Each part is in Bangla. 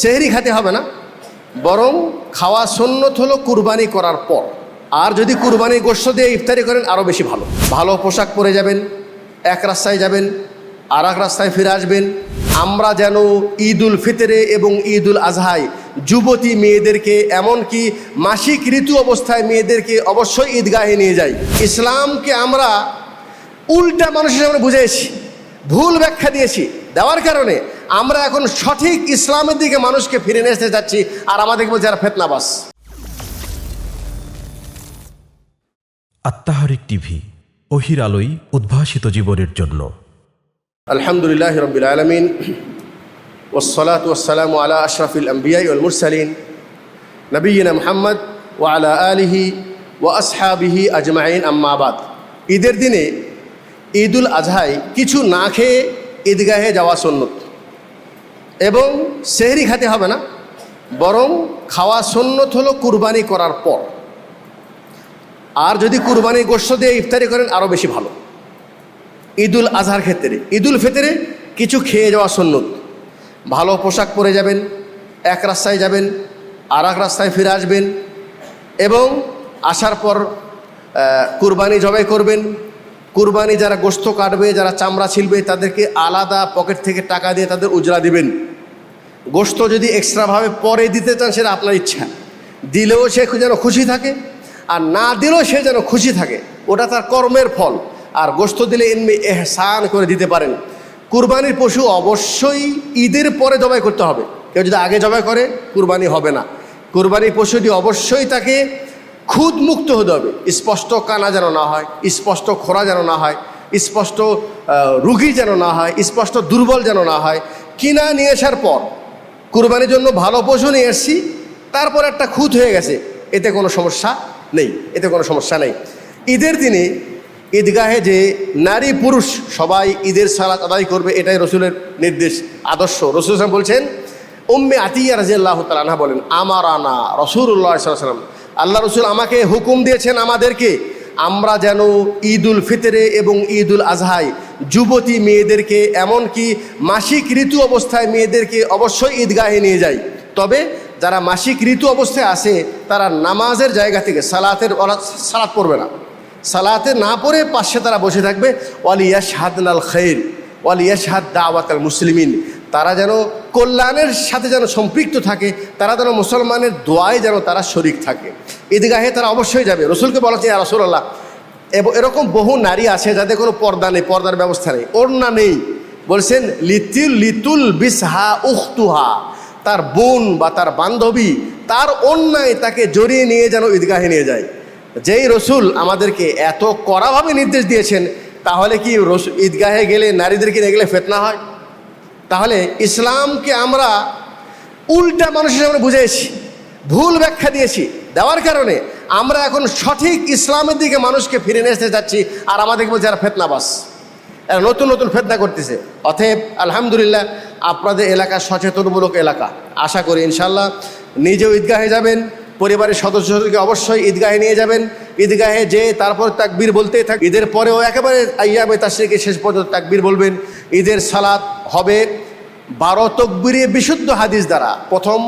সেহরি খেতে হবে না। বরং খাওয়া সন্ন্যত হলো কুরবানি করার পর। আর যদি কুরবানি গোস্ত দিয়ে ইফতারি করেন আরও বেশি ভালো। ভালো পোশাক পরে যাবেন, এক রাস্তায় যাবেন আর এক রাস্তায় ফিরে আসবেন। আমরা যেন ঈদ উল ফিতরে এবং ঈদ উল আজহায় যুবতী মেয়েদেরকে, এমনকি মাসিক ঋতু অবস্থায় মেয়েদেরকে অবশ্যই ঈদগাহে নিয়ে যাই। ইসলামকে আমরা উল্টা মানুষের সামনে বুঝেছি ভুল ব্যাখ্যা দিয়েছি। দেওয়ার কারণে আমরা এখন সঠিক ইসলামের দিকে মানুষকে ফিরে নিয়ে আসতে যাচ্ছি আর আমাদেরকে বলছে আর ফেতনাবাস। আত্মাহারিক টিভি অহির আলোই উদ্ভাসিত জীবনের জন্য। আলহামদুলিল্লাহ রবিল আলমিন ওসলাত ওসালাম আলা আশরাফিল আম্বিয়াই ওল মুরসালিন নবীনা মোহাম্মদ ও আলা আলিহি ও আসহাবিহি আজমাইন আম্মাবাদ ঈদের দিনে ঈদুল আজহায় কিছু না খেয়ে ঈদগাহে যাওয়া সন্ন্যত এবং সেহরি খেতে হবে না, বরং খাওয়া সন্ন্যত হলো কুরবানি করার পর। আর যদি কুরবানি গোস্ত দিয়ে ইফতারি করেন আরও বেশি ভালো। ঈদুল আজহার ক্ষেত্রে, ঈদুল ফেতরে কিছু খেয়ে যাওয়া সন্ন্যত ভালো পোশাক পরে যাবেন, এক রাস্তায় যাবেন আর এক রাস্তায় ফিরে আসবেন, এবং আসার পর কুরবানি জবাই করবেন। কুরবানি যারা গোস্ত কাটবে, যারা চামড়া ছিলবে, তাদেরকে আলাদা পকেট থেকে টাকা দিয়ে তাদের উজরা দিবেন। গোস্ত যদি এক্সট্রাভাবে পরে দিতে চান, সেটা আপনার ইচ্ছা। দিলেও সে যেন খুশি থাকে, আর না দিলেও সে যেন খুশি থাকে, ওটা তার কর্মের ফল। আর গোস্ত দিলে এমনি এহসান করে দিতে পারেন। কুরবানির পশু অবশ্যই ঈদের পরে জবাই করতে হবে। কেউ যদি আগে জবাই করে, কুরবানি হবে না। কুরবানির পশুটি অবশ্যই তাকে খুদ মুক্ত হতে হবে। স্পষ্ট কানা যেন না হয়, স্পষ্ট খোরা যেন না হয়, স্পষ্ট রুগী যেন না হয়, স্পষ্ট দুর্বল যেন না হয়। কিনা নিয়ে আসার পর কুরবানির জন্য ভালো পশু নিয়ে এসছি তারপর একটা খুঁত হয়ে গেছে। এতে কোনো সমস্যা নেই, এতে কোনো সমস্যা নেই। ঈদের দিনে ঈদগাহে যে নারী পুরুষ সবাই ঈদের সালাত আদায় করবে, এটাই রসুলের নির্দেশ, আদর্শ। রসুল ইসলাম বলছেন, উম্মে আতিয়া রাজিয়াল্লাহ তালাহা বলেন আমার আনা রসুল্লাহ সাল্লাম আল্লাহ রসুল আমাকে হুকুম দিয়েছেন আমাদেরকে, আমরা যেন ঈদ উল ফিতরে এবং ঈদ উল আজহায় যুবতী মেয়েদেরকে, এমনকি মাসিক ঋতু অবস্থায় মেয়েদেরকে অবশ্যই ঈদগাহে নিয়ে যাই। তবে যারা মাসিক ঋতু অবস্থায় আসে, তারা নামাজের জায়গা থেকে সালাতের সালাত পড়বে না। সালাতে না পড়ে পাশে তারা বসে থাকবে ওয়ালিয়া শাহাদনাল খৈর ওয়ালিয়া শাহাদ দাওয়াত আল মুসলিমিন। তারা যেন কল্যাণের সাথে যেন সম্পৃক্ত থাকে, তারা যেন মুসলমানের দোয়ায় যেন তারা শরিক থাকে। ঈদগাহে তারা অবশ্যই যাবে। রসুলকে বলা যায় রসুল্লাহ এবং এরকম বহু নারী আছে যাদের কোনো পর্দা নেই, পর্দার ব্যবস্থা নেই, ওড়না নেই। বলছেন, লিতুল লিতুল বিসহা উখতুহা। তার বোন বা তার বান্ধবী তার অন্যায় তাকে জড়িয়ে নিয়ে যেন ঈদগাহে নিয়ে যায়। যেই রসুল আমাদেরকে এত কড়াভাবে নির্দেশ দিয়েছেন, তাহলে কি রসু ঈদগাহে গেলে নারীদেরকে নিয়ে গেলে ফেতনা হয়? তাহলে ইসলামকে আমরা উল্টা মানুষের সামনে বুঝেছি ভুল ব্যাখ্যা দিয়েছি। দেওয়ার কারণে আমরা এখন সঠিক ইসলামের দিকে মানুষকে ফিরে নিয়ে আসতে যাচ্ছি, আর আমাদেরকে বলছে আর ফেতনাবাস, এরা নতুন নতুন ফেতনা করতেছে। অতএব, আলহামদুলিল্লাহ, আপনাদের এলাকা সচেতনমূলক এলাকা। আশা করি ইনশাল্লাহ নিজেও ঈদগাহে যাবেন, পরিবারের সদস্যদেরকে অবশ্যই ঈদগাহে নিয়ে যাবেন। ঈদগাহে যে তারপর তাকবীর বলতেই থাক ঈদের পরেও একেবারে আইয়ামে তাশরিকে শেষ পর্যন্ত তাকবীর বলবেন। ঈদের সালাত হবে বারো তকবীরে বিশুদ্ধ হাদিস দ্বারা। প্রথম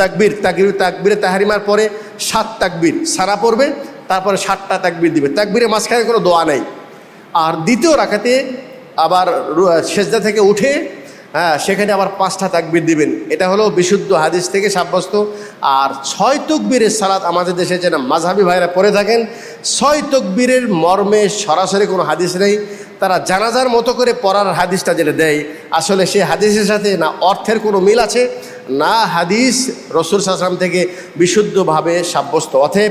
তাকবীর তাকবীর, তাকবীরে তাহারিমার পরে সাত তাকবীর সারা পড়বে, তারপরে সাতটা তাকবীর দিবে। তাকবীরের মাঝখানে কোনো দোয়া নেই। আর দ্বিতীয় রাখাতে আবার সেজদা থেকে উঠে হ্যাঁ সেখানে আবার পাঁচটা তাকবীর দিবেন। এটা হলো বিশুদ্ধ হাদিস থেকে সাব্যস্ত। আর ছয় তকবীরের সালাত আমাদের দেশে যেন মাঝহাবি ভাইরা পড়ে থাকেন, ছয় তকবীরের মর্মে সরাসরি কোনো হাদিস নেই। তারা জানাজার মতো করে পড়ার হাদিসটা যেটা দেয়, আসলে সেই হাদিসের সাথে না অর্থের কোনো মিল আছে, না হাদিস রসুল সাসলাম থেকে বিশুদ্ধভাবে সাব্যস্ত। অথব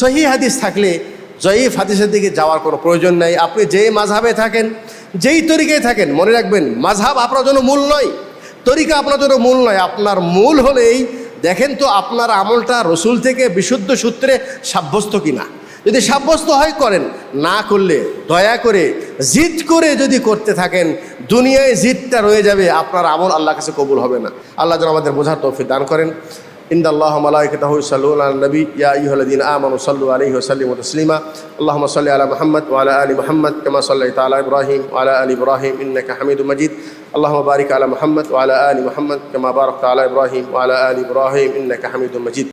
সহি হাদিস থাকলে, জয়ীফ হাদিসের দিকে যাওয়ার কোনো প্রয়োজন নাই। আপনি যেই মাঝহাবে থাকেন, যেই তরিকায় থাকেন, মনে রাখবেন মাঝহাব আপনার জন্য মূল নয়। তরিকা আপনার জন্য মূল নয়, আপনার মূল হলেই দেখেন তো আপনার আমলটা রসুল থেকে বিশুদ্ধ সূত্রে সাব্যস্ত কিনা। যদি সাব্যস্ত হয় করেন না করলে দয়া করে জিদ করে যদি করতে থাকেন দুনিয়ায় জিদটা রয়ে যাবে আপনার আমল আল্লাহ কাছে কবুল হবে না আল্লাহ যেন আমাদের বোঝার তৌফিক দান করেন إن الله وملائكته يصلون على النبي يا أيها الذين آمنوا صلوا عليه وسلموا تسليما اللهم صل على محمد وعلى آل محمد كما صليت على إبراهيم وعلى آل إبراهيم إنك حميد مجيد اللهم بارك على محمد وعلى آل محمد كما باركت على إبراهيم وعلى آل إبراهيم إنك حميد مجيد